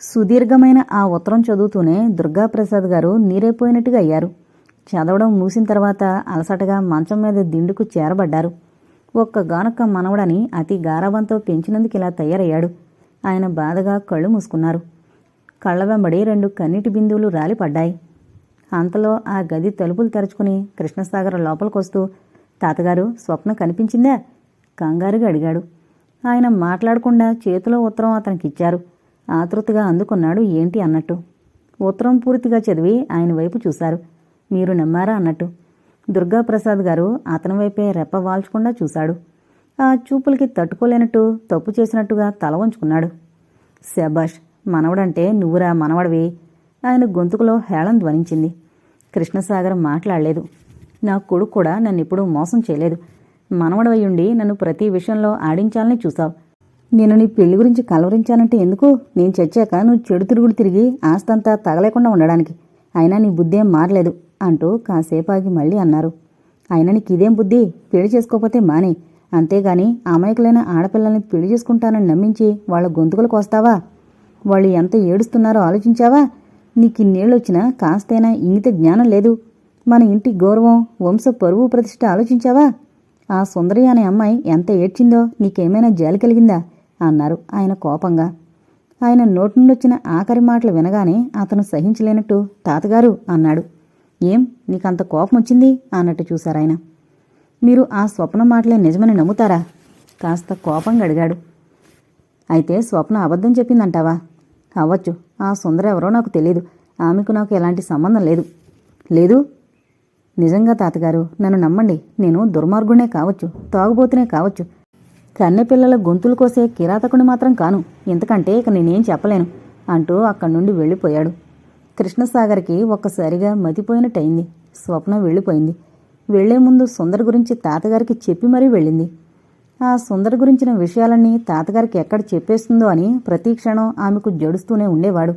సుదీర్ఘమైన ఆ ఉత్తరం చదువుతూనే దుర్గాప్రసాద్ గారు నీరైపోయినట్టుగా అయ్యారు. చదవడం మూసిన తర్వాత అలసటగా మంచం మీద దిండుకు చేరబడ్డారు. ఒక్కగానొక్క మనవడని అతి గారాబంతో పెంచినందుకు ఇలా తయారయ్యాడు. ఆయన బాధగా కళ్ళు మూసుకున్నారు. కళ్ళ వెంబడి రెండు కన్నీటి బిందువులు రాలిపడ్డాయి. అంతలో ఆ గది తలుపులు తెరుచుకుని కృష్ణసాగర్ లోపలికొస్తూ తాతగారు స్వప్న కనిపించిందా? కంగారుగా అడిగాడు. ఆయన మాట్లాడకుండా చేతిలో ఉత్తరం అతనికిచ్చారు ఆతృతగా అందుకున్నాడు. ఏంటి అన్నట్టు? ఉత్తరం పూర్తిగా చదివి ఆయన వైపు చూశారు. మీరు నమ్మారా అన్నట్టు? దుర్గాప్రసాద్ గారు అతని వైపే రెప్ప వాల్చకుండా చూశాడు. ఆ చూపులకి తట్టుకోలేనట్టు తప్పు చేసినట్టుగా తల వంచుకున్నాడు. శబాష్ మనవడంటే నువ్వురా మనవడవి? ఆయన గొంతుకులో హేళం ధ్వనించింది. కృష్ణసాగర్ మాట్లాడలేదు. నా కొడుకు కూడా నన్ను ఎప్పుడూ మోసం చేయలేదు. మనవడవయ్యుండి నన్ను ప్రతి విషయంలో ఆడించాలని చూశావు. నేను నీ పెళ్ళి గురించి కలవరించానంటే ఎందుకు? నేను చచ్చాక నువ్వు చెడు తిరుగుడు తిరిగి ఆస్తంతా తగలేకుండా ఉండడానికి. అయినా నీ బుద్ధేం మారలేదు అంటూ కాసేపాకి మళ్ళీ అన్నారు. అయినా నీకు ఇదేం బుద్ధి? పెళ్ళి చేసుకోకపోతే మానే. అంతేగాని అమాయకులైన ఆడపిల్లల్ని పెళ్ళి చేసుకుంటానని నమ్మించి వాళ్ళ గొంతుకులకు వస్తావా? వాళ్ళు ఎంత ఏడుస్తున్నారో ఆలోచించావా? నీకు ఇన్నేళ్ళొచ్చినా కాస్తైనా ఇంగిత జ్ఞానం లేదు. మన ఇంటి గౌరవం వంశ పరువు ప్రతిష్ట ఆలోచించావా? ఆ సుందరి అనే అమ్మాయి ఎంత ఏడ్చిందో నీకేమైనా జాలి కలిగిందా? అన్నారు ఆయన కోపంగా. ఆయన నోటి నుండి వచ్చిన ఆఖరి మాటలు వినగానే అతను సహించలేనట్టు తాతగారు అన్నాడు. ఏం నీకంత కోపం వచ్చింది అన్నట్టు చూశారాయన. మీరు ఆ స్వప్న మాటలే నిజమని నమ్ముతారా? కాస్త కోపంగా అడిగాడు. అయితే స్వప్న అబద్ధం చెప్పిందంటావా? అవ్వచ్చు. ఆ సుందర ఎవరో నాకు తెలియదు ఆమెకు నాకు ఎలాంటి సంబంధం లేదు. లేదు? నిజంగా తాతగారు నన్ను నమ్మండి. నేను దుర్మార్గునే కావచ్చు తాగుబోతునే కావచ్చు. కన్నెపిల్లల గొంతులు కోసే కిరాతకుని మాత్రం కాను. ఇంతకంటే ఇక నేనేం చెప్పలేను అంటూ అక్కడి నుండి వెళ్ళిపోయాడు. కృష్ణసాగర్కి ఒక్కసారిగా మతిపోయినట్టయింది. స్వప్న వెళ్ళిపోయింది. వెళ్ళే ముందు సుందర్ గురించి తాతగారికి చెప్పి మరీ వెళ్ళింది. ఆ సుందర్ గురించిన విషయాలన్నీ తాతగారికి ఎక్కడ చెప్పేస్తుందో అని ప్రతి క్షణం ఆమెకు జడుస్తూనే ఉండేవాడు.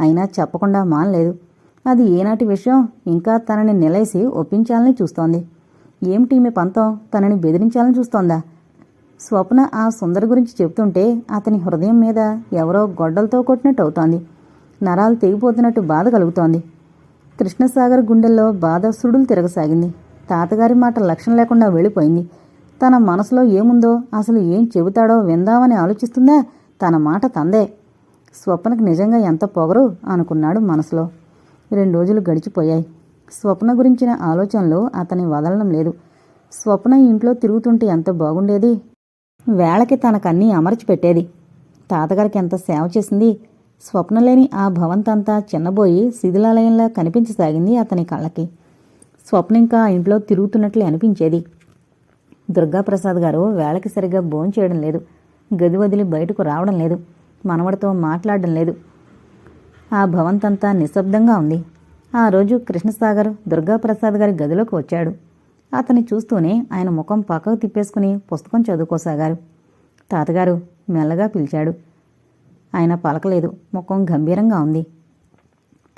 అయినా చెప్పకుండా మానలేదు. అది ఏనాటి విషయం? ఇంకా తనని నిలయసి ఒప్పించాలని చూస్తోంది. ఏమిటి మీ పంతం? తనని బెదిరించాలని చూస్తోందా? స్వప్న ఆ సుందరి గురించి చెబుతుంటే అతని హృదయం మీద ఎవరో గొడ్డలతో కొట్టినట్టు అవుతోంది. నరాలు తెగిపోతున్నట్టు బాధ కలుగుతోంది. కృష్ణసాగర్ గుండెల్లో బాధ సుడులు తిరగసాగింది. తాతగారి మాట లక్ష్యం లేకుండా వెళ్ళిపోయింది. తన మనసులో ఏముందో అసలు ఏం చెబుతాడో విందామని ఆలోచిస్తుందా తన మాట తందే. స్వప్నకు నిజంగా ఎంత పొగరు అనుకున్నాడు మనసులో. రెండు రోజులు గడిచిపోయాయి. స్వప్న గురించిన ఆలోచనలు అతని వదలడం లేదు. స్వప్న ఇంట్లో తిరుగుతుంటే ఎంత బాగుండేది? వేళకి తనకన్నీ అమర్చి పెట్టేది తాతగారికి ఎంత సేవ చేసింది? స్వప్నలేని ఆ భవంతంతా చిన్నబోయి శిథిలాలయంలా కనిపించసాగింది అతని కళ్ళకి. స్వప్న ఇంకా ఇంట్లో తిరుగుతున్నట్లే అనిపించేది. దుర్గాప్రసాద్ గారు వేళకి సరిగ్గా భోంచేయడం లేదు. గది వదిలి బయటకు రావడం లేదు. మనవడితో మాట్లాడడం లేదు. ఆ భవంతంతా నిశ్శబ్దంగా ఉంది. ఆ రోజు కృష్ణసాగర్ దుర్గాప్రసాద్ గారి గదిలోకి వచ్చాడు. అతన్ని చూస్తూనే ఆయన ముఖం పక్కకు తిప్పేసుకుని పుస్తకం చదువుకోసాగారు. తాతగారు మెల్లగా పిలిచాడు. ఆయన పలకలేదు. ముఖం గంభీరంగా ఉంది.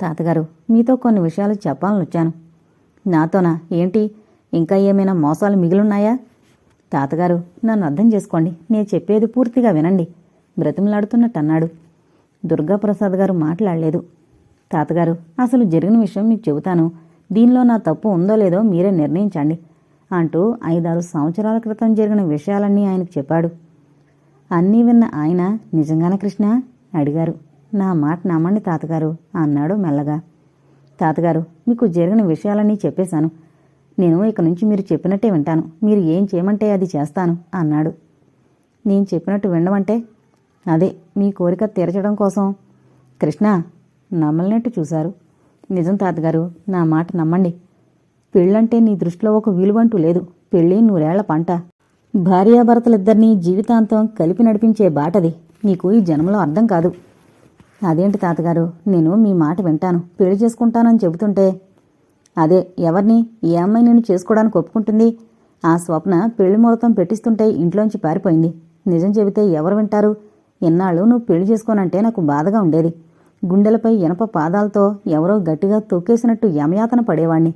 తాతగారు మీతో కొన్ని విషయాలు చెప్పాలని వచ్చాను నాతోనా? ఏంటి? ఇంకా ఏమైనా మోసాలు మిగిలున్నాయా? తాతగారు నన్ను అర్థం చేసుకోండి. నేను చెప్పేది పూర్తిగా వినండి. బ్రతిమలాడుతున్నట్టు అన్నాడు దుర్గాప్రసాద్ గారు మాట్లాడలేదు. తాతగారు అసలు జరిగిన విషయం మీకు చెబుతాను. దీనిలో నా తప్పు ఉందో లేదో మీరే నిర్ణయించండి అంటూ ఐదారు సంవత్సరాల క్రితం జరిగిన విషయాలన్నీ ఆయనకు చెప్పాడు. అన్నీ విన్న ఆయన నిజంగానే కృష్ణ అడిగారు. నా మాట నమ్మండి తాతగారు అన్నాడు మెల్లగా. తాతగారు మీకు జరిగిన విషయాలన్నీ చెప్పేశాను. నేను ఇక నుంచి మీరు చెప్పినట్టే వింటాను. మీరు ఏం చేయమంటే అది చేస్తాను అన్నాడు. నేను చెప్పినట్టు వినమంటే? అదే మీ కోరిక తీర్చడం కోసం? కృష్ణ నమ్మలినట్టు చూశారు. నిజం తాతగారు నా మాట నమ్మండి. పెళ్ళంటే నీ దృష్టిలో ఒక విలువంటూ లేదు. పెళ్ళి నూరేళ్ళ పంట. భార్యాభర్తలిద్దరినీ జీవితాంతం కలిపి నడిపించే బాటది. నీకు ఈ జన్మలో అర్థం కాదు. అదేంటి తాతగారు నేను మీ మాట వింటాను. పెళ్ళి చేసుకుంటానని చెబుతుంటే. అదే ఎవరిని ఏ అమ్మాయి నేను చేసుకోవడానికి ఒప్పుకుంటుంది? ఆ స్వప్న పెళ్ళి ముహూర్తం పెట్టిస్తుంటే ఇంట్లోంచి పారిపోయింది. నిజం చెబితే ఎవరు వింటారు? ఎన్నాళ్ళు నువ్వు పెళ్ళి చేసుకోనంటే నాకు బాధగా ఉండేది. గుండెలపై ఇనప పాదాలతో ఎవరో గట్టిగా తొక్కేసినట్టు యమయాతన పడేవాణ్ణి.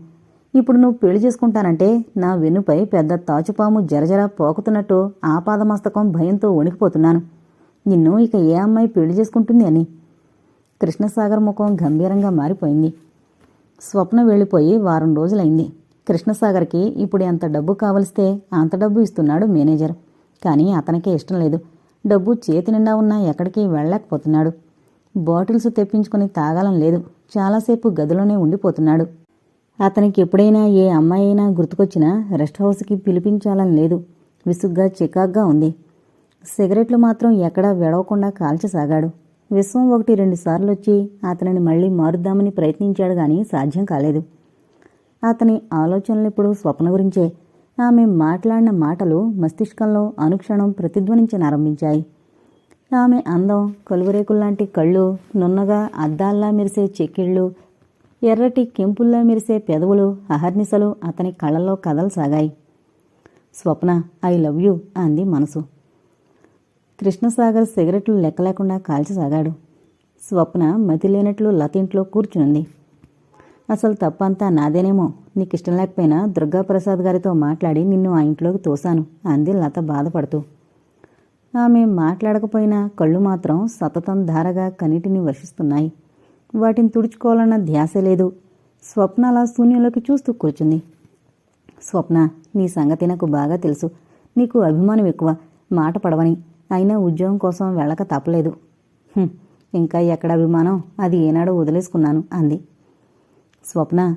ఇప్పుడు నువ్వు పెళ్ళి చేసుకుంటానంటే నా వెన్నుపై పెద్ద తాచుపాము జరజర పోకుతున్నట్టు ఆపాదమస్తకం భయంతో వణికిపోతున్నాను. నిన్ను ఇక ఏ అమ్మాయి పెళ్ళి చేసుకుంటుంది అని. కృష్ణసాగర్ ముఖం గంభీరంగా మారిపోయింది. స్వప్న వెళ్ళిపోయి వారం రోజులైంది. కృష్ణసాగర్కి ఇప్పుడు ఎంత డబ్బు కావలిస్తే అంత డబ్బు ఇస్తున్నాడు మేనేజర్. కానీ అతనికే ఇష్టం లేదు. డబ్బు చేతి నిండా ఉన్నా ఎక్కడికి వెళ్ళలేకపోతున్నాడు. బాటిల్స్ తెప్పించుకుని తాగాలం లేదు. చాలాసేపు గదిలోనే ఉండిపోతున్నాడు. అతనికి ఎప్పుడైనా ఏ అమ్మాయి అయినా గుర్తుకొచ్చినా రెస్ట్ హౌస్కి పిలిపించాలని లేదు. విసుగ్గా చికాగ్గా ఉంది. సిగరెట్లు మాత్రం ఎక్కడా వెడవకుండా కాల్చసాగాడు. విశ్వం ఒకటి రెండు సార్లు వచ్చి అతనిని మళ్ళీ మారుద్దామని ప్రయత్నించాడు గాని సాధ్యం కాలేదు. అతని ఆలోచనలు ఇప్పుడు స్వప్న గురించే. ఆమె మాట్లాడిన మాటలు మస్తిష్కంలో అనుక్షణం ప్రతిధ్వనించనారంభించాయి. ఆమె అందం కలుగురేకుల్లాంటి కళ్ళు నున్నగా అద్దాల్లా మెరిసే చెక్కిళ్ళు ఎర్రటి కెంపుల్లా మెరిసే పెదవులు అహర్నిశలు అతని కళ్ళల్లో కదలసాగాయి స్వప్న ఐ లవ్ యూ అంది మనసు. కృష్ణసాగర్ సిగరెట్లు లెక్కలేకుండా కాల్చసాగాడు స్వప్న మతి లేనట్లు లతింట్లో కూర్చుంది అసలు తప్పంతా నాదేనేమో నీకు ఇష్టం లేకపోయినా దుర్గాప్రసాద్ గారితో మాట్లాడి నిన్ను ఆ ఇంట్లోకి తోశాను అంది లత బాధపడుతూ. ఆమె మాట్లాడకపోయినా కళ్ళు మాత్రం సతతం ధారగా కనిటిని వర్షిస్తున్నాయి. వాటిని తుడుచుకోవాలన్న ధ్యాస లేదు. స్వప్న అలా శూన్యంలోకి చూస్తూ కూర్చుంది. స్వప్న నీ సంగతి నాకు బాగా తెలుసు. నీకు అభిమానం ఎక్కువ. మాట పడవని. అయినా ఉద్యోగం కోసం వెళ్ళక తప్పలేదు. ఇంకా ఎక్కడ అభిమానం? అది ఏనాడో వదిలేసుకున్నాను అంది. స్వప్న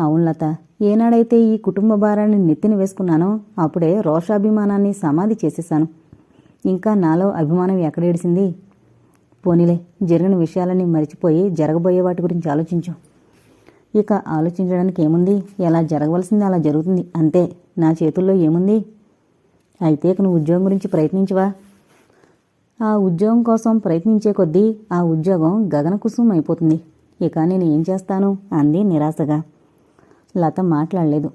అవును లత. ఏనాడైతే ఈ కుటుంబ భారాన్ని నెత్తిన వేసుకున్నానో అప్పుడే రోషాభిమానాన్ని సమాధి చేసేశాను. ఇంకా నాలో అభిమానం ఎక్కడేడిసింది పోనీలే జరిగిన విషయాలన్నీ మరిచిపోయి జరగబోయే వాటి గురించి ఆలోచించు. ఇక ఆలోచించడానికి ఏముంది? ఎలా జరగవలసింది అలా జరుగుతుంది అంతే. నా చేతుల్లో ఏముంది? అయితే ఇక నువ్వు ఉద్యోగం గురించి ప్రయత్నించవా? ఆ ఉద్యోగం కోసం ప్రయత్నించే కొద్దీ ఆ ఉద్యోగం గగనకుసుమం అయిపోతుంది ఇక నేను ఏం చేస్తాను? అంది నిరాశగా. లత మాట్లాడలేదు.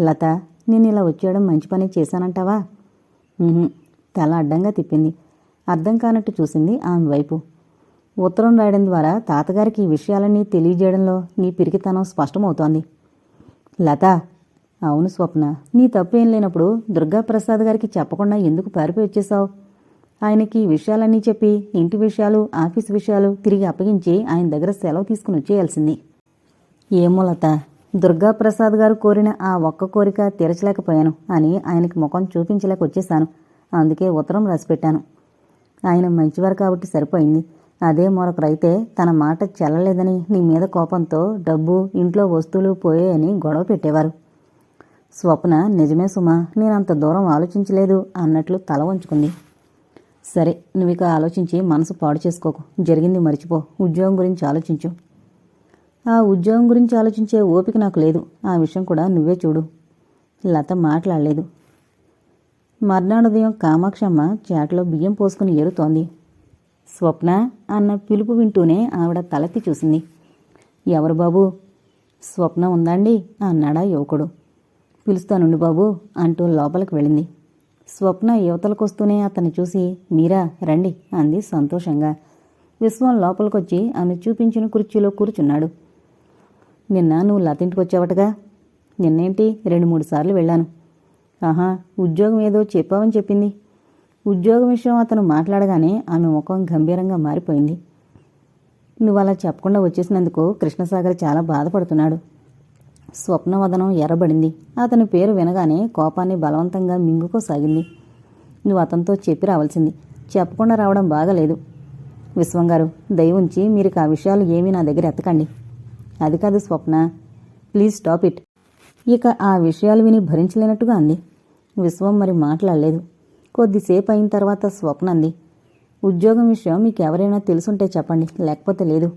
లత నేను ఇలా వచ్చేయడం మంచి పని చేశానంటావా? తల అడ్డంగా తిప్పింది. అర్థం కానట్టు చూసింది ఆమె వైపు. ఉత్తరం రాయడం ద్వారా తాతగారికి ఈ విషయాలన్నీ తెలియజేయడంలో నీ పిరికితనం స్పష్టమవుతోంది. లత అవును స్వప్న నీ తప్పు ఏం లేనప్పుడు దుర్గాప్రసాద్ గారికి చెప్పకుండా ఎందుకు పారిపోయి వచ్చేసావు ఆయనకి ఈ విషయాలన్నీ చెప్పి ఇంటి విషయాలు ఆఫీస్ విషయాలు తిరిగి అప్పగించి ఆయన దగ్గర సెలవు తీసుకుని వచ్చేయాల్సింది. ఏమో లత దుర్గాప్రసాద్ గారు కోరిన ఆ ఒక్క కోరిక తీర్చలేకపోయాను అని ఆయనకి ముఖం చూపించలేక వచ్చేశాను. అందుకే ఉత్తరం రాసిపెట్టాను. ఆయన మంచివారు కాబట్టి సరిపోయింది. అదే మరొకరైతే తన మాట చెల్లలేదని నీ మీద కోపంతో డబ్బు ఇంట్లో వస్తువులు పోయాయని గొడవ పెట్టేవారు. స్వప్న నిజమే సుమా నేనంత దూరం ఆలోచించలేదు అన్నట్లు తల వంచుకుంది. సరే నువ్వు ఇక ఆలోచించి మనసు పాడు చేసుకోకు. జరిగింది మర్చిపో. ఉద్యోగం గురించి ఆలోచించు. ఆ ఉద్యోగం గురించి ఆలోచించే ఓపిక నాకు లేదు. ఆ విషయం కూడా నువ్వే చూడు. లత మాట్లాడలేదు. మర్నాడు ఉదయం కామాక్షమ్మ చేటలో బియ్యం పోసుకుని ఏరుతోంది. స్వప్న అన్న పిలుపు వింటూనే ఆవిడ తలెత్తి చూసింది. ఎవరు బాబు? స్వప్న ఉందండి? అన్నాడా యువకుడు. పిలుస్తానుండి బాబు అంటూ లోపలికి వెళ్ళింది. స్వప్న యువతలకొస్తూనే అతన్ని చూసి మీరా రండి అంది సంతోషంగా. విశ్వం లోపలికొచ్చి ఆమె చూపించిన కుర్చీలో కూర్చున్నాడు. నిన్న నువ్వు లతింటికొచ్చావటగా? నిన్నేంటి? రెండు మూడు సార్లు వెళ్ళాను. ఆహా ఉద్యోగం ఏదో చెప్పావని చెప్పింది. ఉద్యోగం విషయం అతను మాట్లాడగానే ఆమె ముఖం గంభీరంగా మారిపోయింది. నువ్వు అలా చెప్పకుండా వచ్చేసినందుకు కృష్ణసాగర్ చాలా బాధపడుతున్నాడు. స్వప్నవదనం ఎర్రబడింది. అతని పేరు వినగానే కోపాన్ని బలవంతంగా మింగుకోసాగింది. నువ్వు అతనితో చెప్పి రావాల్సింది. చెప్పకుండా రావడం బాగలేదు. విశ్వం గారు దయ ఉంచి మీరు ఆ విషయాలు ఏమీ నా దగ్గర ఎత్తకండి. అది కాదు స్వప్న. Please stop it. ఇక ఆ విషయాలు విని భరించలేనట్టుగా అంది. విశ్వం మరి మాట్లాడలేదు. కొద్దిసేపు అయిన తర్వాత స్వప్నంది ఉద్యోగం విషయం మీకు ఎవరైనా తెలుసుంటే చెప్పండి లేకపోతే లేదు.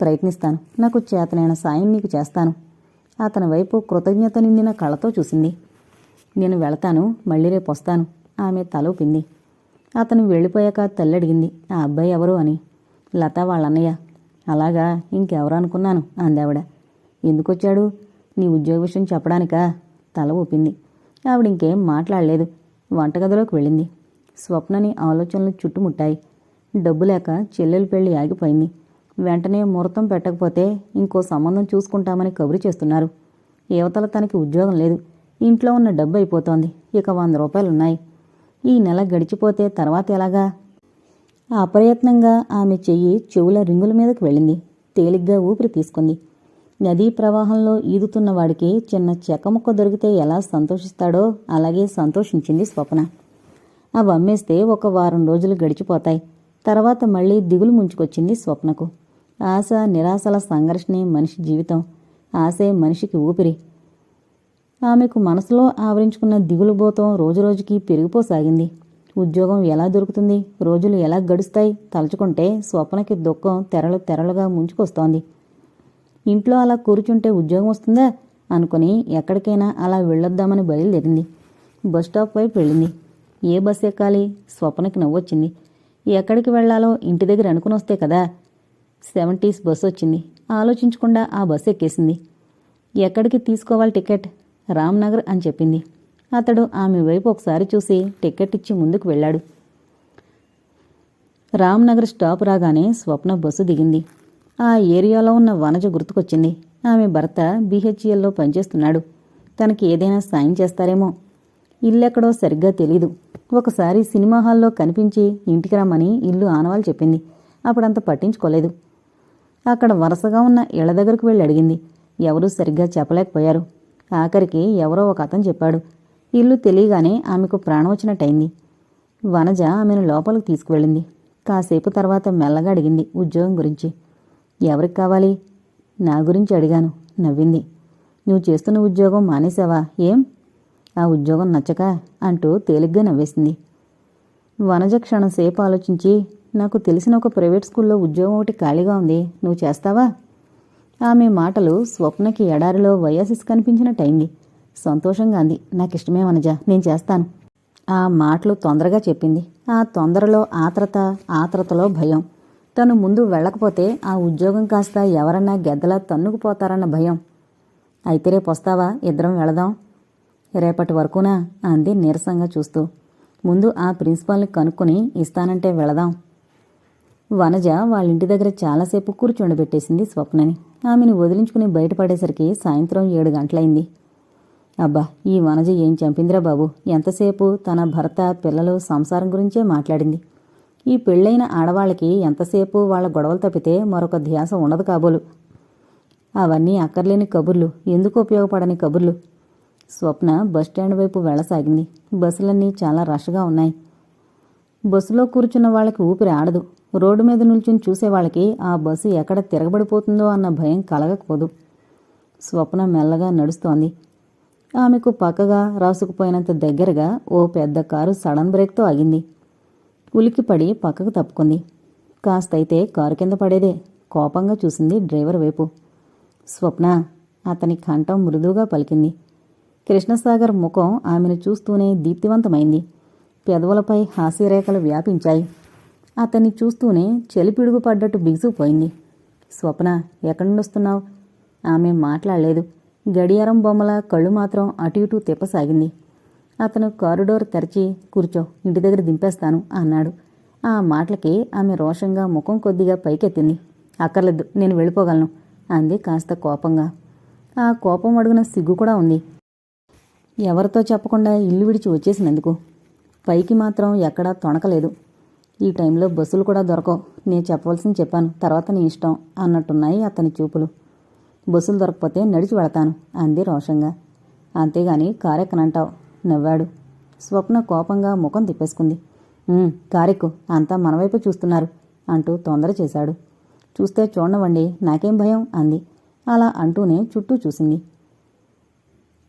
ప్రయత్నిస్తాను. నాకు చేతనైన సాయం నీకు చేస్తాను. అతని వైపు కృతజ్ఞత నిండిన కళతో చూసింది. నేను వెళతాను మళ్ళీ రేపు వస్తాను. ఆమె తలూపింది అతను వెళ్ళిపోయాక తల్లి అడిగింది ఆ అబ్బాయి ఎవరు? అని. లత వాళ్ళన్నయ్య. అలాగా ఇంకెవరు అనుకున్నాను? అందావిడ ఎందుకొచ్చాడు నీ ఉద్యోగ విషయం చెప్పడానికా? తల ఊపింది. ఆవిడ ఇంకేం మాట్లాడలేదు. వంటగదిలోకి వెళ్ళింది. స్వప్నని ఆలోచనలు చుట్టుముట్టాయి. డబ్బు లేక చెల్లెలు పెళ్ళి ఆగిపోయింది. వెంటనే ముహూర్తం పెట్టకపోతే ఇంకో సంబంధం చూసుకుంటామని కబురు చేస్తున్నారు. యువతల తనకి ఉద్యోగం లేదు. ఇంట్లో ఉన్న డబ్బు అయిపోతోంది. ఇక వంద రూపాయలున్నాయి. ఈ నెల గడిచిపోతే తర్వాత ఎలాగా? అప్రయత్నంగా ఆమె చెయ్యి చెవుల రింగుల మీదకు వెళ్ళింది. తేలిగ్గా ఊపిరి తీసుకుంది. నదీ ప్రవాహంలో ఈదుతున్న వాడికి చిన్న చెక్కముక్క దొరికితే ఎలా సంతోషిస్తాడో అలాగే సంతోషించింది స్వప్న. అవి అమ్మేస్తే ఒక వారం రోజులు గడిచిపోతాయి. తర్వాత మళ్ళీ దిగులు ముంచుకొచ్చింది స్వప్నకు. ఆశ నిరాశల సంఘర్షణే మనిషి జీవితం. ఆశే మనిషికి ఊపిరి. ఆమెకు మనసులో ఆవరించుకున్న దిగులు బోతం రోజురోజుకి పెరిగిపోసాగింది. ఉద్యోగం ఎలా దొరుకుతుంది? రోజులు ఎలా గడుస్తాయి? తలుచుకుంటే స్వప్నకి దుఃఖం తెరలు తెరలుగా ముంచుకొస్తోంది. ఇంట్లో అలా కూర్చుంటే ఉద్యోగం వస్తుందా అనుకుని ఎక్కడికైనా అలా వెళ్ళొద్దామని బయలుదేరింది. బస్ స్టాప్ వైపు వెళ్ళింది. ఏ బస్ ఎక్కాలి? స్వప్నకి నవ్వొచ్చింది ఎక్కడికి వెళ్ళాలో ఇంటి దగ్గర అనుకుని వస్తే కదా. సెవెంటీస్ బస్సు వచ్చింది. ఆలోచించకుండా ఆ బస్సు ఎక్కేసింది. ఎక్కడికి తీసుకోవాలి టికెట్? రామ్నగర్ అని చెప్పింది. అతడు ఆమె వైపు ఒకసారి చూసి టికెట్ ఇచ్చి ముందుకు వెళ్ళాడు. రామ్నగర్ స్టాప్ రాగానే స్వప్న బస్సు దిగింది. ఆ ఏరియాలో ఉన్న వనజ గుర్తుకొచ్చింది. ఆమె భర్త బీహెచ్ఎల్లో పనిచేస్తున్నాడు. తనకి ఏదైనా సాయం చేస్తారేమో. ఇల్లెక్కడో సరిగ్గా తెలీదు. ఒకసారి సినిమా హాల్లో కనిపించి ఇంటికి రమ్మని ఇల్లు ఆనవాళ్ళు చెప్పింది. అప్పుడంత పట్టించుకోలేదు. అక్కడ వరుసగా ఉన్న ఇళ్ళ దగ్గరకు వెళ్ళి అడిగింది. ఎవరూ సరిగ్గా చెప్పలేకపోయారు. ఆఖరికి ఎవరో ఒక అతను చెప్పాడు. ఇల్లు తెలియగానే ఆమెకు ప్రాణం వచ్చినట్టయింది. వనజ ఆమెను లోపలికి తీసుకువెళ్ళింది. కాసేపు తర్వాత మెల్లగా అడిగింది ఉద్యోగం గురించి. ఎవరికి కావాలి? నా గురించి అడిగాను. నవ్వింది. నువ్వు చేస్తున్న ఉద్యోగం మానేశావా? ఏం? ఆ ఉద్యోగం నచ్చక అంటూ తేలిగ్గా నవ్వేసింది. వనజ క్షణం సేపు ఆలోచించి నాకు తెలిసిన ఒక ప్రైవేట్ స్కూల్లో ఉద్యోగం ఒకటి ఖాళీగా ఉంది. నువ్వు చేస్తావా? ఆమె మాటలు స్వప్నకి ఎడారిలో వయాసిస్ కనిపించినట్టయింది సంతోషంగా అంది. నాకిష్టమే వనజ. నేను చేస్తాను. ఆ మాటలు తొందరగా చెప్పింది. ఆ తొందరలో ఆత్రత ఆత్రతలో భయం. తను ముందు వెళ్ళకపోతే ఆ ఉద్యోగం కాస్త ఎవరన్నా గెద్దలా తన్నుకుపోతారన్న భయం. అయితే రేపు వస్తావా? ఇద్దరం వెళదాం. రేపటి వరకునా? అంది నీరసంగా చూస్తూ. ముందు ఆ ప్రిన్సిపాల్ని కనుక్కొని ఇస్తానంటే వెళదాం. వనజ వాళ్ళ ఇంటి దగ్గర చాలాసేపు కూర్చుండబెట్టేసింది స్వప్నని. ఆమెను వదిలించుకుని బయటపడేసరికి సాయంత్రం ఏడు గంటలైంది. అబ్బా ఈ వనజ ఏం చంపిందిరా బాబు? ఎంతసేపు తన భర్త పిల్లలు సంసారం గురించే మాట్లాడింది. ఈ పెళ్ళైన ఆడవాళ్ళకి ఎంతసేపు వాళ్ళ గొడవలు తప్పితే మరొక ధ్యాస ఉండదు కాబోలు. అవన్నీ అక్కర్లేని కబుర్లు ఎందుకు ఉపయోగపడని కబుర్లు? స్వప్న బస్టాండ్ వైపు వెళ్ళసాగింది. బస్సులన్నీ చాలా రష్గా ఉన్నాయి. బస్సులో కూర్చున్న వాళ్ళకి ఊపిరి ఆడదు. రోడ్డు మీద నిల్చుని చూసే వాళ్ళకి ఆ బస్సు ఎక్కడ తిరగబడిపోతుందో అన్న భయం కలగకపోదు. స్వప్న మెల్లగా నడుస్తోంది. ఆమెకు పక్కగా రాసుకుపోయినంత దగ్గరగా ఓ పెద్ద కారు సడన్ బ్రేక్తో ఆగింది. ఉలికిపడి పక్కకు తప్పుకుంది. కాస్తైతే కారు కింద పడేదే. కోపంగా చూసింది డ్రైవర్ వైపు. స్వప్న అతని కంఠం మృదువుగా పలికింది. కృష్ణసాగర్ ముఖం ఆమెను చూస్తూనే దీప్తివంతమైంది. పెదవులపై హాస్యరేఖలు వ్యాపించాయి. అతన్ని చూస్తూనే చెలిపిడుగు పడ్డట్టు బిగుసుకుపోయింది. స్వప్న ఎక్కడి నుండి వస్తున్నావు ఆమె మాట్లాడలేదు. గడియారం బొమ్మల కళ్ళు మాత్రం అటు ఇటు తిప్పసాగింది. అతను కారిడోర్ తెరిచి కూర్చో ఇంటి దగ్గర దింపేస్తాను అన్నాడు. ఆ మాటలకి ఆమె రోషంగా ముఖం కొద్దిగా పైకెత్తింది. అక్కర్లేదు నేను వెళ్ళిపోగలను అంది కాస్త కోపంగా. ఆ కోపం అడుగున సిగ్గు కూడా ఉంది. ఎవరితో చెప్పకుండా ఇల్లు విడిచి వచ్చేసినందుకు? పైకి మాత్రం ఎక్కడా తొణకలేదు. ఈ టైంలో బస్సులు కూడా దొరకవు. నేను చెప్పవలసింది చెప్పాను తర్వాత నీ ఇష్టం అన్నట్టున్నాయి అతని చూపులు. బస్సులు దొరకపోతే నడిచి వెళతాను అంది రోషంగా. అంతేగాని కారెక్కనంటావు. నవ్వాడు. స్వప్న కోపంగా ముఖం తిప్పేసుకుంది. కారెక్కు అంతా మనవైపు చూస్తున్నారు అంటూ తొందర చేశాడు. చూస్తే చూడవండి నాకేం భయం అంది. అలా అంటూనే చుట్టూ చూసింది.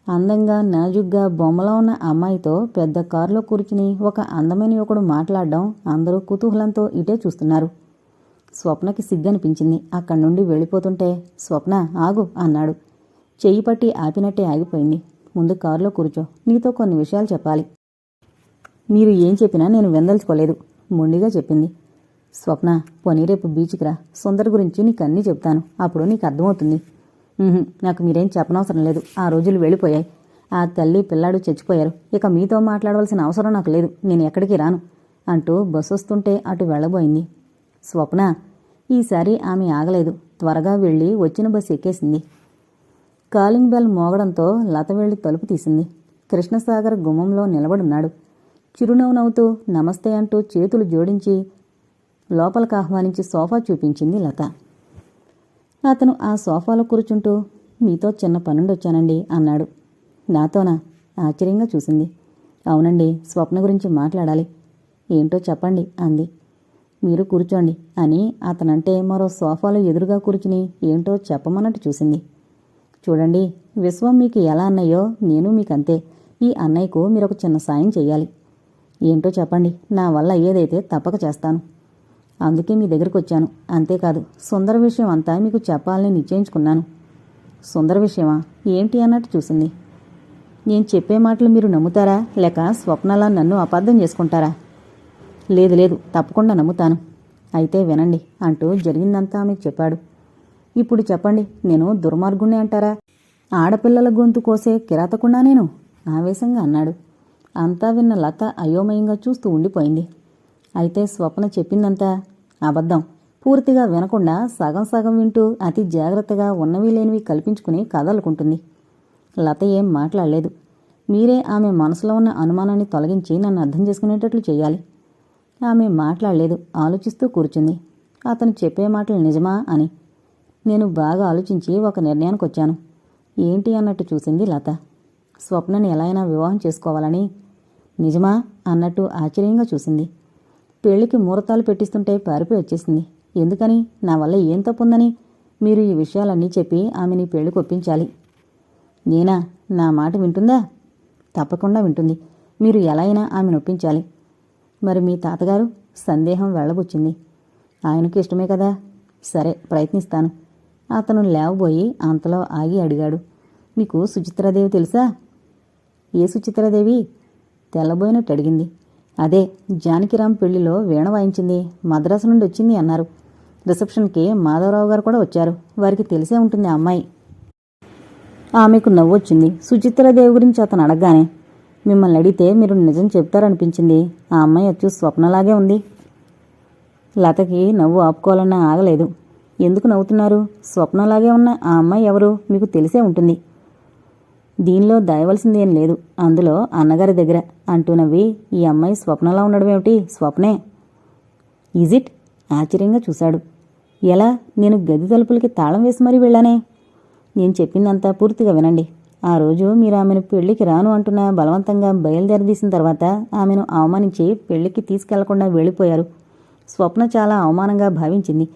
అందంగా నాజుగ్గా బొమ్మలో ఉన్న అమ్మాయితో పెద్ద కారులో కూర్చుని ఒక అందమైన యువకుడు మాట్లాడడం అందరూ కుతూహలంతో ఇటే చూస్తున్నారు. స్వప్నకి సిగ్గనిపించింది. అక్కడి నుండి వెళ్ళిపోతుంటే స్వప్న ఆగు అన్నాడు. చెయ్యి పట్టి ఆపినట్టే ఆగిపోయింది. ముందు కారులో కూర్చో. నీతో కొన్ని విషయాలు చెప్పాలి. మీరు ఏం చెప్పినా నేను వెందల్చుకోలేదు. మొండిగా చెప్పింది. స్వప్న పోనీ రేపు బీచ్కి రా. సుందర్ గురించి నీకు అన్నీ చెప్తాను. అప్పుడు నీకు అర్థమవుతుంది. నాకు మీరేం చెప్పనవసరం లేదు. ఆ రోజులు వెళ్ళిపోయాయి. ఆ తల్లి పిల్లాడు చచ్చిపోయారు. ఇక మీతో మాట్లాడవలసిన అవసరం నాకు లేదు. నేను ఎక్కడికి రాను. అంటూ బస్సు వస్తుంటే అటు వెళ్ళబోయింది. స్వప్న ఈసారి ఆమె ఆగలేదు. త్వరగా వెళ్ళి వచ్చిన బస్సు ఎక్కేసింది. కాలింగ్ బెల్ మోగడంతో లత వెళ్ళి తలుపు తీసింది. కృష్ణసాగర్ గుమ్మంలో నిలబడున్నాడు. చిరునవ్వు నవ్వుతూ నమస్తే అంటూ చేతులు జోడించి లోపలికి ఆహ్వానించి సోఫా చూపించింది లత. అతను ఆ సోఫాలో కూర్చుంటూ మీతో చిన్న పనుండొచ్చానండి అన్నాడు. నాతోనా? ఆశ్చర్యంగా చూసింది. అవునండి స్వప్న గురించి మాట్లాడాలి. ఏంటో చెప్పండి అంది. మీరు కూర్చోండి అని అతనంటే మరో సోఫాలో ఎదురుగా కూర్చుని ఏంటో చెప్పమన్నట్టు చూసింది. చూడండి విశ్వం మీకు ఎలా అన్నయ్యో నేను మీకు అంతే ఈ అన్నయ్యకు మీరు ఒక చిన్న సాయం చేయాలి ఏంటో చెప్పండి నా వల్ల ఏదైతే తప్పక చేస్తాను. అందుకే మీ దగ్గరికి వచ్చాను అంతేకాదు సుందర విషయం అంతా మీకు చెప్పాలని నిశ్చయించుకున్నాను. సుందర విషయమా? ఏంటి అన్నట్టు చూసింది. నేను చెప్పే మాటలు మీరు నమ్ముతారా? లేక స్వప్నలా నన్ను అపార్థం చేసుకుంటారా? లేదు లేదు తప్పకుండా నమ్ముతాను. అయితే వినండి అంటూ జరిగిందంతా ఆమెకు చెప్పాడు. ఇప్పుడు చెప్పండి నేను దుర్మార్గుణ్ణి అంటారా? ఆడపిల్లల గొంతు కోసే కిరాతకుండా నేను? ఆవేశంగా అన్నాడు. అంతా విన్న లత అయోమయంగా చూస్తూ ఉండిపోయింది. అయితే స్వప్న చెప్పిందంతా అబద్ధం. పూర్తిగా వినకుండా సగం సగం వింటూ అతి జాగ్రత్తగా ఉన్నవి లేనివి కల్పించుకుని కదలుకుంటుంది. లత ఏం మాట్లాడలేదు. మీరే ఆమె మనసులో ఉన్న అనుమానాన్ని తొలగించి నన్ను అర్థం చేసుకునేటట్లు చేయాలి. ఆమె మాట్లాడలేదు ఆలోచిస్తూ కూర్చుంది. అతను చెప్పే మాటలు నిజమా అని. నేను బాగా ఆలోచించి ఒక నిర్ణయానికి వచ్చాను ఏంటి అన్నట్టు చూసింది లత. స్వప్నని ఎలా అయినా వివాహం చేసుకోవాలని. నిజమా అన్నట్టు ఆశ్చర్యంగా చూసింది. పెళ్ళికి ముహూర్తాలు పెట్టిస్తుంటే పారిపోయి వచ్చేసింది. ఎందుకని? నా వల్ల ఏం తప్పుందని మీరు ఈ విషయాలన్నీ చెప్పి ఆమెని పెళ్ళి ఒప్పించాలి. నేనా? నా మాట వింటుందా? తప్పకుండా వింటుంది. మీరు ఎలా అయినా ఆమెను ఒప్పించాలి. మరి మీ తాతగారు? సందేహం వెళ్ళబుచ్చింది. ఆయనకి ఇష్టమే కదా? సరే ప్రయత్నిస్తాను. అతను లేవబోయి అంతలో ఆగి అడిగాడు మీకు సుచిత్రాదేవి తెలుసా? ఏ సుచిత్రాదేవి? తెల్లబోయినట్టు అడిగింది. అదే జానకిరామ్ పెళ్ళిలో వీణ వాయించింది మద్రాసు నుండి వచ్చింది అన్నారు. రిసెప్షన్కి మాధవరావు గారు కూడా వచ్చారు. వారికి తెలిసే ఉంటుంది ఆ అమ్మాయి. ఆమెకు నవ్వొచ్చింది సుచిత్రాదేవి గురించి అతను అడగగానే మిమ్మల్ని అడిగితే మీరు నిజం చెప్తారనిపించింది. ఆ అమ్మాయి అచ్చు స్వప్నలాగే ఉంది. లతకి నవ్వు ఆపుకోవాలన్నా ఆగలేదు. ఎందుకు నవ్వుతున్నారు? స్వప్నంలాగే ఉన్న ఆ అమ్మాయి ఎవరు? మీకు తెలిసే ఉంటుంది. దీనిలో దాయవలసింది ఏం లేదు. అందులో అన్నగారి దగ్గర అంటూ నవ్వి ఈ అమ్మాయి స్వప్నలా ఉండడమేమిటి స్వప్నే. ఈజ్ ఇట్ ఆశ్చర్యంగా చూశాడు. ఎలా? నేను గది తలుపులకి తాళం వేసి మరీ వెళ్ళానే? నేను చెప్పిందంతా పూర్తిగా వినండి. ఆ రోజు మీరు ఆమెను పెళ్ళికి రాను అంటున్న బలవంతంగా బయలుదేరదీసిన తర్వాత ఆమెను అవమానించి పెళ్ళికి తీసుకెళ్ళకుండా వెళ్ళిపోయారు. స్వప్న చాలా అవమానంగా భావించింది.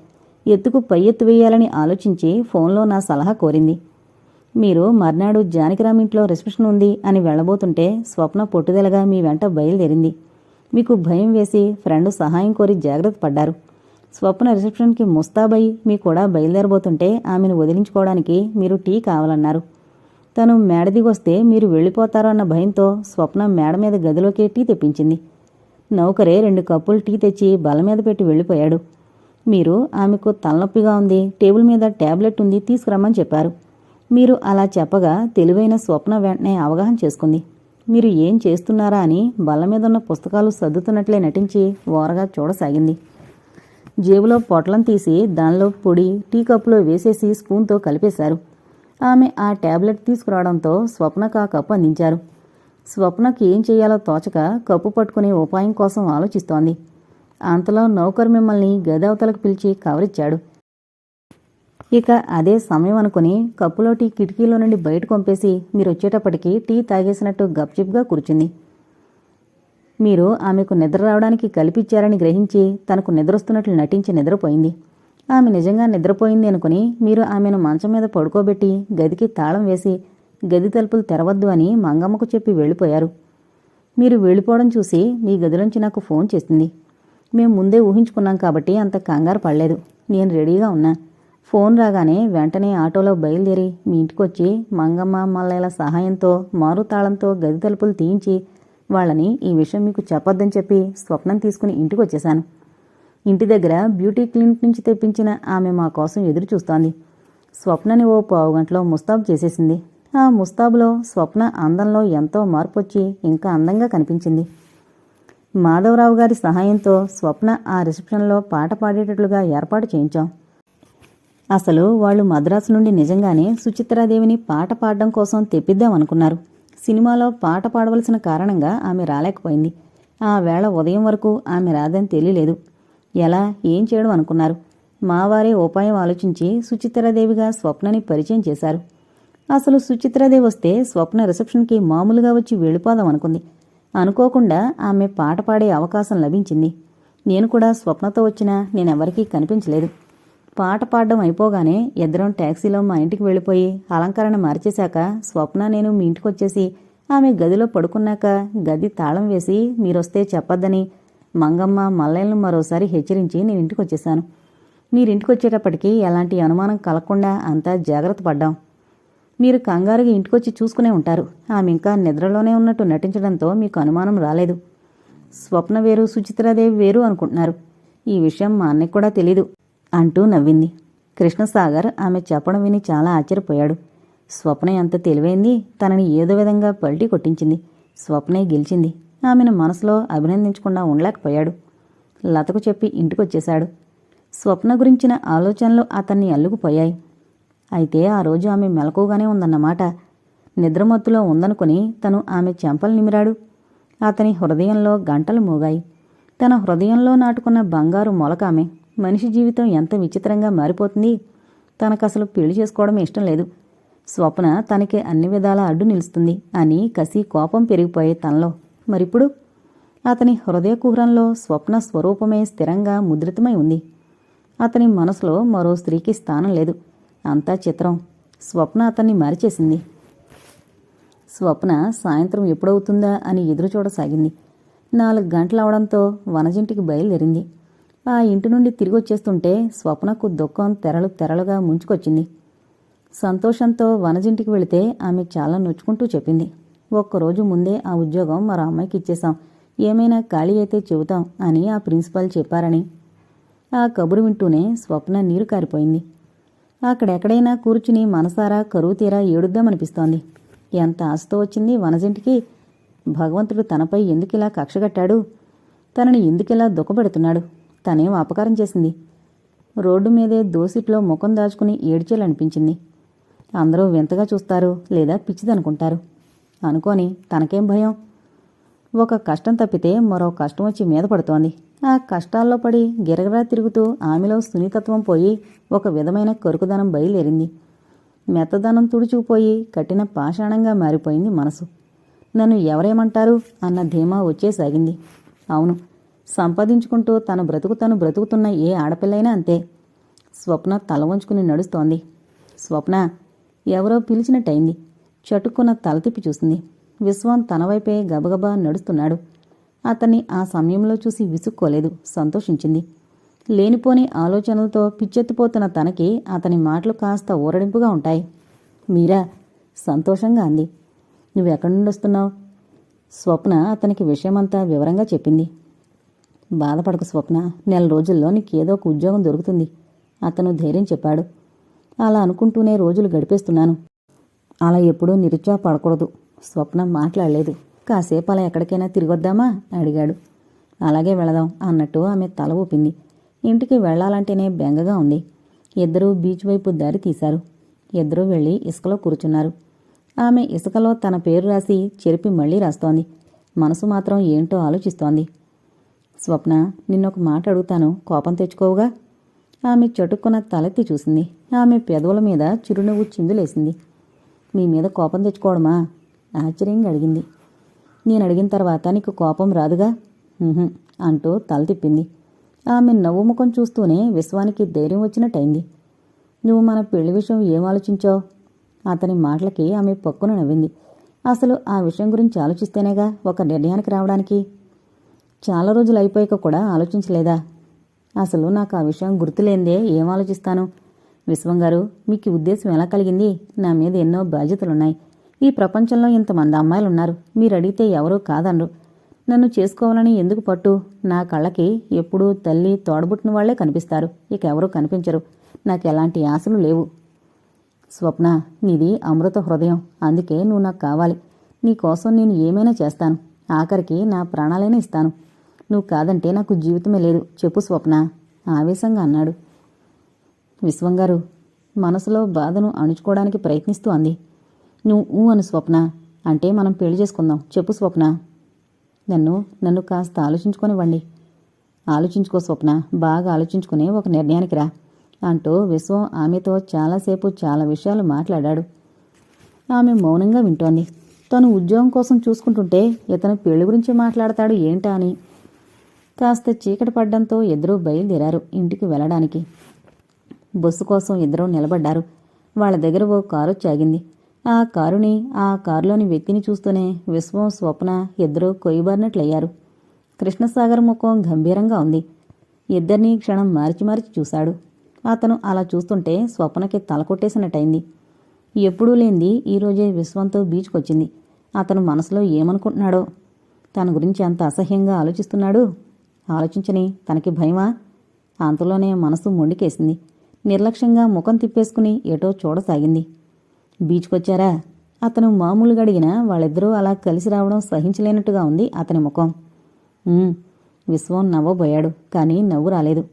ఎత్తుకు పై ఎత్తు వేయాలని ఆలోచించి ఫోన్లో నా సలహా కోరింది. మీరు మర్నాడు జానకిరామ్ ఇంట్లో రిసెప్షన్ ఉంది అని వెళ్ళబోతుంటే స్వప్న పొట్టుదలగా మీ వెంట బయలుదేరింది. మీకు భయం వేసి ఫ్రెండ్ సహాయం కోరి జాగ్రత్త పడ్డారు. స్వప్న రిసెప్షన్కి ముస్తాబై మీ కూడా బయలుదేరబోతుంటే ఆమెను వదిలించుకోవడానికి మీరు టీ కావాలన్నారు. తను మేడ దిగొస్తే మీరు వెళ్ళిపోతారో అన్న భయంతో స్వప్న మేడ మీద గదిలోకి టీ తెప్పించింది. నౌకరే రెండు కప్పులు టీ తెచ్చి బల మీద పెట్టి వెళ్ళిపోయాడు. మీరు ఆమెకు తలనొప్పిగా ఉంది టేబుల్ మీద ట్యాబ్లెట్ ఉంది తీసుకురమ్మని చెప్పారు. మీరు అలా చెప్పగా తెలివైన స్వప్న వెంటనే అవగాహన చేసుకుంది. మీరు ఏం చేస్తున్నారా అని బల్ల మీద ఉన్న పుస్తకాలు సర్దుతున్నట్లే నటించి ఓరగా చూడసాగింది. జేబులో పొట్లం తీసి దానిలో పొడి టీ కప్పులో వేసేసి స్పూన్తో కలిపేశారు. ఆమె ఆ టాబ్లెట్ తీసుకురావడంతో స్వప్నకు ఆ కప్పు అందించారు. స్వప్నకి ఏం చేయాలో తోచక కప్పు పట్టుకునే ఉపాయం కోసం ఆలోచిస్తోంది. అంతలో నౌకర్ మిమ్మల్ని గదవతలకు పిలిచి కవరిచ్చాడు. ఇక అదే సమయం అనుకుని కప్పులో టీ కిటికీలో నుండి బయట పంపేసి మీరు వచ్చేటప్పటికి టీ తాగేసినట్టు గప్చిప్గా కూర్చుంది. మీరు ఆమెకు నిద్ర రావడానికి కల్పించారని గ్రహించి తనకు నిద్రొస్తున్నట్లు నటించి నిద్రపోయింది. ఆమె నిజంగా నిద్రపోయింది అనుకుని మీరు ఆమెను మంచం మీద పడుకోబెట్టి గదికి తాళం వేసి గది తలుపులు తెరవద్దు అని మంగమ్మకు చెప్పి వెళ్ళిపోయారు. మీరు వెళ్ళిపోవడం చూసి మీ గదిలోంచి నాకు ఫోన్ చేసింది. మేము ముందే ఊహించుకున్నాం కాబట్టి అంత కంగారు పడలేదు. నేను రెడీగా ఉన్నా. ఫోన్ రాగానే వెంటనే ఆటోలో బయలుదేరి మీ ఇంటికొచ్చి మంగమ్మ మల్లయ్యల సహాయంతో మారుతాళంతో గది తలుపులు తీయించి వాళ్ళని ఈ విషయం మీకు చెప్పొద్దని చెప్పి స్వప్నం తీసుకుని ఇంటికి వచ్చేశాను ఇంటి దగ్గర బ్యూటీ క్లినిక్ నుంచి తెప్పించిన ఆమె మా కోసం ఎదురు చూస్తోంది. స్వప్నని ఓ పావు గంటలో ముస్తాబు చేసేసింది. ఆ ముస్తాబులో స్వప్న అందంలో ఎంతో మార్పొచ్చి ఇంకా అందంగా కనిపించింది. మాధవరావు గారి సహాయంతో స్వప్న ఆ రిసెప్షన్లో పాట పాడేటట్లుగా ఏర్పాటు చేయించాం. అసలు వాళ్ళు మద్రాసు నుండి నిజంగానే సుచిత్రాదేవిని పాట పాడడం కోసం తెప్పిద్దాం అనుకున్నారు. సినిమాలో పాట పాడవలసిన కారణంగా ఆమె రాలేకపోయింది. ఆ వేళ ఉదయం వరకు ఆమె రాదని తెలియలేదు. ఎలా ఏం చేయడం అనుకున్నారు. మావారే ఉపాయం ఆలోచించి సుచిత్రాదేవిగా స్వప్నని పరిచయం చేశారు. అసలు సుచిత్రాదేవి వస్తే స్వప్న రిసెప్షన్కి మామూలుగా వచ్చి వెళ్ళిపోదాం అనుకుంది. అనుకోకుండా ఆమె పాట పాడే అవకాశం లభించింది. నేను కూడా స్వప్నతో వచ్చినా నేనెవరికీ కనిపించలేదు. పాట పాడడం అయిపోగానే ఇద్దరం ట్యాక్సీలో మా ఇంటికి వెళ్ళిపోయి అలంకరణ మార్చేశాక స్వప్న నేను మీ ఇంటికి వచ్చేసి ఆమె గదిలో పడుకున్నాక గది తాళం వేసి మీరొస్తే చెప్పొద్దని మంగమ్మ మల్లయ్యను మరోసారి హెచ్చరించి నేను ఇంటికి వచ్చేశాను మీరింటికి వచ్చేటప్పటికి ఎలాంటి అనుమానం కలగకుండా అంతా జాగ్రత్త పడ్డాం. మీరు కంగారుగా ఇంటికొచ్చి చూసుకునే ఉంటారు. ఆమె ఇంకా నిద్రలోనే ఉన్నట్టు నటించడంతో మీకు అనుమానం రాలేదు. స్వప్న వేరు సుచిత్రాదేవి వేరు అనుకుంటున్నారు. ఈ విషయం మా అన్నకి కూడా తెలీదు అంటూ నవ్వింది. కృష్ణసాగర్ ఆమె చెప్పడం విని చాలా ఆశ్చర్యపోయాడు. స్వప్న ఎంత తెలివైంది తనని ఏదో విధంగా పల్టీ కొట్టించింది. స్వప్నే గెలిచింది. ఆమెను మనసులో అభినందించకుండా ఉండలేకపోయాడు. లతకు చెప్పి ఇంటికొచ్చేశాడు. స్వప్న గురించిన ఆలోచనలు అతన్ని అల్లుకుపోయాయి. అయితే ఆ రోజు ఆమె మెలకుగానే ఉందన్నమాట. నిద్రమత్తులో ఉందనుకుని తను ఆమె చెంపలు నిమిరాడు. అతని హృదయంలో గంటలు మోగాయి. తన హృదయంలో నాటుకున్న బంగారు మొలకామె మనిషి జీవితం ఎంత విచిత్రంగా మారిపోతుంది? తనకసలు పెళ్ళి చేసుకోవడం ఇష్టం లేదు. స్వప్న తనకి అన్ని విధాల అడ్డు నిలుస్తుంది అని కసి కోపం పెరిగిపోయే తనలో. మరిప్పుడు? అతని హృదయ కుహరంలో స్వప్న స్వరూపమే స్థిరంగా ముద్రితమై ఉంది. అతని మనసులో మరో స్త్రీకి స్థానం లేదు. అంతా చిత్రం. స్వప్న అతన్ని మరిచేసింది. స్వప్న సాయంత్రం ఎప్పుడవుతుందా అని ఎదురు చూడసాగింది. నాలుగు గంటలవడంతో వనజింటికి బయలుదేరింది. ఆ ఇంటి నుండి తిరిగి వచ్చేస్తుంటే స్వప్నకు దుఃఖం తెరలు తెరలుగా ముంచుకొచ్చింది. సంతోషంతో వనజింటికి వెళితే ఆమె చాలా నొచ్చుకుంటూ చెప్పింది. ఒక్కరోజు ముందే ఆ ఉద్యోగం మరో అమ్మాయికి ఇచ్చేశాం. ఏమైనా ఖాళీ అయితే చెబుతాం అని ఆ ప్రిన్సిపాల్ చెప్పారని. ఆ కబురు వింటూనే స్వప్న నీరు కారిపోయింది. అక్కడెక్కడైనా కూర్చుని మనసారా కరువు తీరా ఏడుద్దామనిపిస్తోంది. ఎంత ఆశతో వచ్చింది వనజింటికి? భగవంతుడు తనపై ఎందుకిలా కక్షగట్టాడు? తనని ఎందుకిలా దుఃఖపెడుతున్నాడు? తనేం అపకారం చేసింది? రోడ్డు మీదే దోసిట్లో ముఖం దాచుకుని ఏడ్చేలనిపించింది అందరూ వింతగా చూస్తారు లేదా పిచ్చిదనుకుంటారు. అనుకోని తనకేం భయం? ఒక కష్టం తప్పితే మరో కష్టం వచ్చి మీద పడుతోంది. ఆ కష్టాల్లో పడి గిరగరా తిరుగుతూ ఆమెలో సున్నితత్వం పోయి ఒక విధమైన కరుకుదనం బయలుదేరింది. మెత్తదనం తుడుచుకుపోయి కఠిన పాషాణంగా మారిపోయింది మనసు. నన్ను ఎవరేమంటారు? అన్న ధీమా వచ్చేసాగింది. అవును సంపాదించుకుంటూ తన బ్రతుకు తను బ్రతుకుతున్న ఏ ఆడపిల్లైనా అంతే. స్వప్న తల వంచుకుని నడుస్తోంది. స్వప్న ఎవరో పిలిచినట్టయింది. చటుక్కున తల తిప్పి చూసింది. విశ్వం తన వైపే గబగబా నడుస్తున్నాడు. అతన్ని ఆ సమయంలో చూసి విసుక్కోలేదు సంతోషించింది. లేనిపోని ఆలోచనలతో పిచ్చెత్తిపోతున్న తనకి అతని మాటలు కాస్త ఊరడింపుగా ఉంటాయి. మీరా సంతోషంగా అంది. నువ్వెక్కడి నుండి వస్తున్నావు? స్వప్న అతనికి విషయమంతా వివరంగా చెప్పింది. బాధపడకు స్వప్న నెల రోజుల్లో నీకేదో ఒక ఉద్యోగం దొరుకుతుంది అతను ధైర్యం చెప్పాడు. అలా అనుకుంటూనే రోజులు గడిపేస్తున్నాను. అలా ఎప్పుడూ నిరుత్సాహపడకూడదు. స్వప్న మాట్లాడలేదు. కాసేపు అలా ఎక్కడికైనా తిరిగొద్దామా? అడిగాడు. అలాగే వెళదాం అన్నట్టు ఆమె తల ఊపింది. ఇంటికి వెళ్ళాలంటేనే బెంగగా ఉంది. ఇద్దరూ బీచ్ వైపు దారి తీశారు. ఇద్దరూ వెళ్ళి ఇసుకలో కూర్చున్నారు. ఆమె ఇసుకలో తన పేరు రాసి చెరిపి మళ్ళీ రాస్తోంది. మనసు మాత్రం ఏంటో ఆలోచిస్తోంది. స్వప్న నిన్నొక మాట అడుగుతాను. కోపం తెచ్చుకోవుగా? ఆమె చటుక్కున తలెత్తి చూసింది. ఆమె పెదవుల మీద చిరునవ్వు చిందులేసింది. మీ మీద కోపం తెచ్చుకోవడమా? ఆశ్చర్యంగా అడిగింది నేను అడిగిన తర్వాత నీకు కోపం రాదుగా? అంటూ తల తిప్పింది. ఆమె నవ్వు ముఖం చూస్తూనే విశ్వానికి ధైర్యం వచ్చినట్టయింది. నువ్వు మన పెళ్ళి విషయం ఏం ఆలోచించావు? అతని మాటలకి ఆమె పక్కున నవ్వింది. అసలు ఆ విషయం గురించి ఆలోచిస్తేనేగా ఒక నిర్ణయానికి రావడానికి? చాలా రోజులు అయిపోయాక కూడా ఆలోచించలేదా? అసలు నాకు ఆ విషయం గుర్తులేందే ఏం ఆలోచిస్తాను? విశ్వం గారు మీకు ఉద్దేశం ఎలా కలిగింది? నా మీద ఎన్నో బాధ్యతలున్నాయి. ఈ ప్రపంచంలో ఇంతమంది అమ్మాయిలు ఉన్నారు మీరు అడిగితే ఎవరూ కాదనరు. నన్ను చేసుకోవాలని ఎందుకు పట్టు? నా కళ్ళకి ఎప్పుడూ తల్లి తోడబుట్టిన వాళ్ళే కనిపిస్తారు. ఇక ఎవరూ కనిపించరు. నాకు ఎలాంటి ఆశలు లేవు. స్వప్న నీది అమృత హృదయం. అందుకే నువ్వు నాకు కావాలి. నీకోసం నేను ఏమైనా చేస్తాను. ఆఖరికి నా ప్రాణాలైనా ఇస్తాను. నువ్వు కాదంటే నాకు జీవితమే లేదు. చెప్పు స్వప్న. ఆవేశంగా అన్నాడు. విశ్వంగారు మనసులో బాధను అణుచుకోవడానికి ప్రయత్నిస్తూ అంది. నువ్వు ఊ అను స్వప్న. అంటే మనం పెళ్ళి చేసుకుందాం. చెప్పు స్వప్న. నన్ను నన్ను కాస్త ఆలోచించుకొనివ్వండి ఆలోచించుకో స్వప్న. బాగా ఆలోచించుకుని ఒక నిర్ణయానికి రా. అంటూ విశ్వం ఆమెతో చాలాసేపు చాలా విషయాలు మాట్లాడాడు. ఆమె మౌనంగా వింటోంది. తను ఉద్యోగం కోసం చూసుకుంటుంటే ఇతను పెళ్ళి గురించి మాట్లాడతాడు ఏంటా అని. కాస్త చీకటి పడ్డంతో ఇద్దరూ బయలుదేరారు ఇంటికి వెళ్ళడానికి. బస్సు కోసం ఇద్దరూ నిలబడ్డారు. వాళ్ళ దగ్గర ఓ కారు చాగింది. ఆ కారుని ఆ కారులోని వ్యక్తిని చూస్తూనే విశ్వం స్వప్న ఇద్దరూ కొయ్యబారినట్లయ్యారు. కృష్ణసాగర్ ముఖం గంభీరంగా ఉంది. ఇద్దరినీ క్షణం మార్చి మార్చి చూశాడు. అతను అలా చూస్తుంటే స్వప్నకి తల కొట్టేసినట్టయింది. ఎప్పుడూ లేనిది ఈరోజే విశ్వంతో బీచ్కొచ్చింది. అతను మనసులో ఏమనుకుంటున్నాడో? తన గురించి అంత అసహ్యంగా ఆలోచిస్తున్నాడు? ఆలోచించని తనకి భయమా? అంతలోనే మనసు మొండికేసింది. నిర్లక్ష్యంగా ముఖం తిప్పేసుకుని ఎటో చూడసాగింది. బీచ్కొచ్చారా? అతను మామూలుగా అడిగినా వాళ్ళిద్దరూ అలా కలిసి రావడం సహించలేనట్టుగా ఉంది అతని ముఖం. విశ్వం నవ్వబోయాడు కానీ నవ్వు రాలేదు.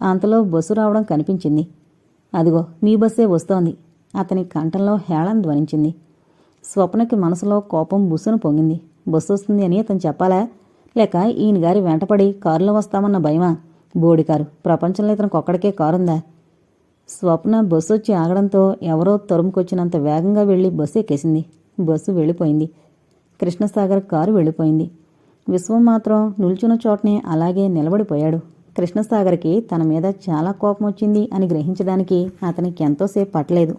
అంతలో బస్సు రావడం కనిపించింది. అదిగో మీ బస్సే వస్తోంది. అతని కంఠంలో హేళన ధ్వనించింది. స్వప్నకి మనసులో కోపం బుస్సును పొంగింది. బస్సు వస్తుంది అని అతను చెప్పాలా? లేక ఈయన గారి వెంటపడి కారులో వస్తామన్న భయమా? బోడి కారు ప్రపంచంలో ఇతనికి ఒక్కడికే కారుందా? స్వప్న బస్సు వచ్చి ఆగడంతో ఎవరో తరుముకొచ్చినంత వేగంగా వెళ్ళి బస్సు ఎక్కేసింది. బస్సు వెళ్ళిపోయింది. కృష్ణసాగర్ కారు వెళ్ళిపోయింది. విశ్వం మాత్రం నిల్చున్న చోటనే అలాగే నిలబడిపోయాడు. కృష్ణసాగర్కి తన మీద చాలా కోపం వచ్చింది అని గ్రహించడానికి అతనికి ఎంతోసేపు పట్టలేదు.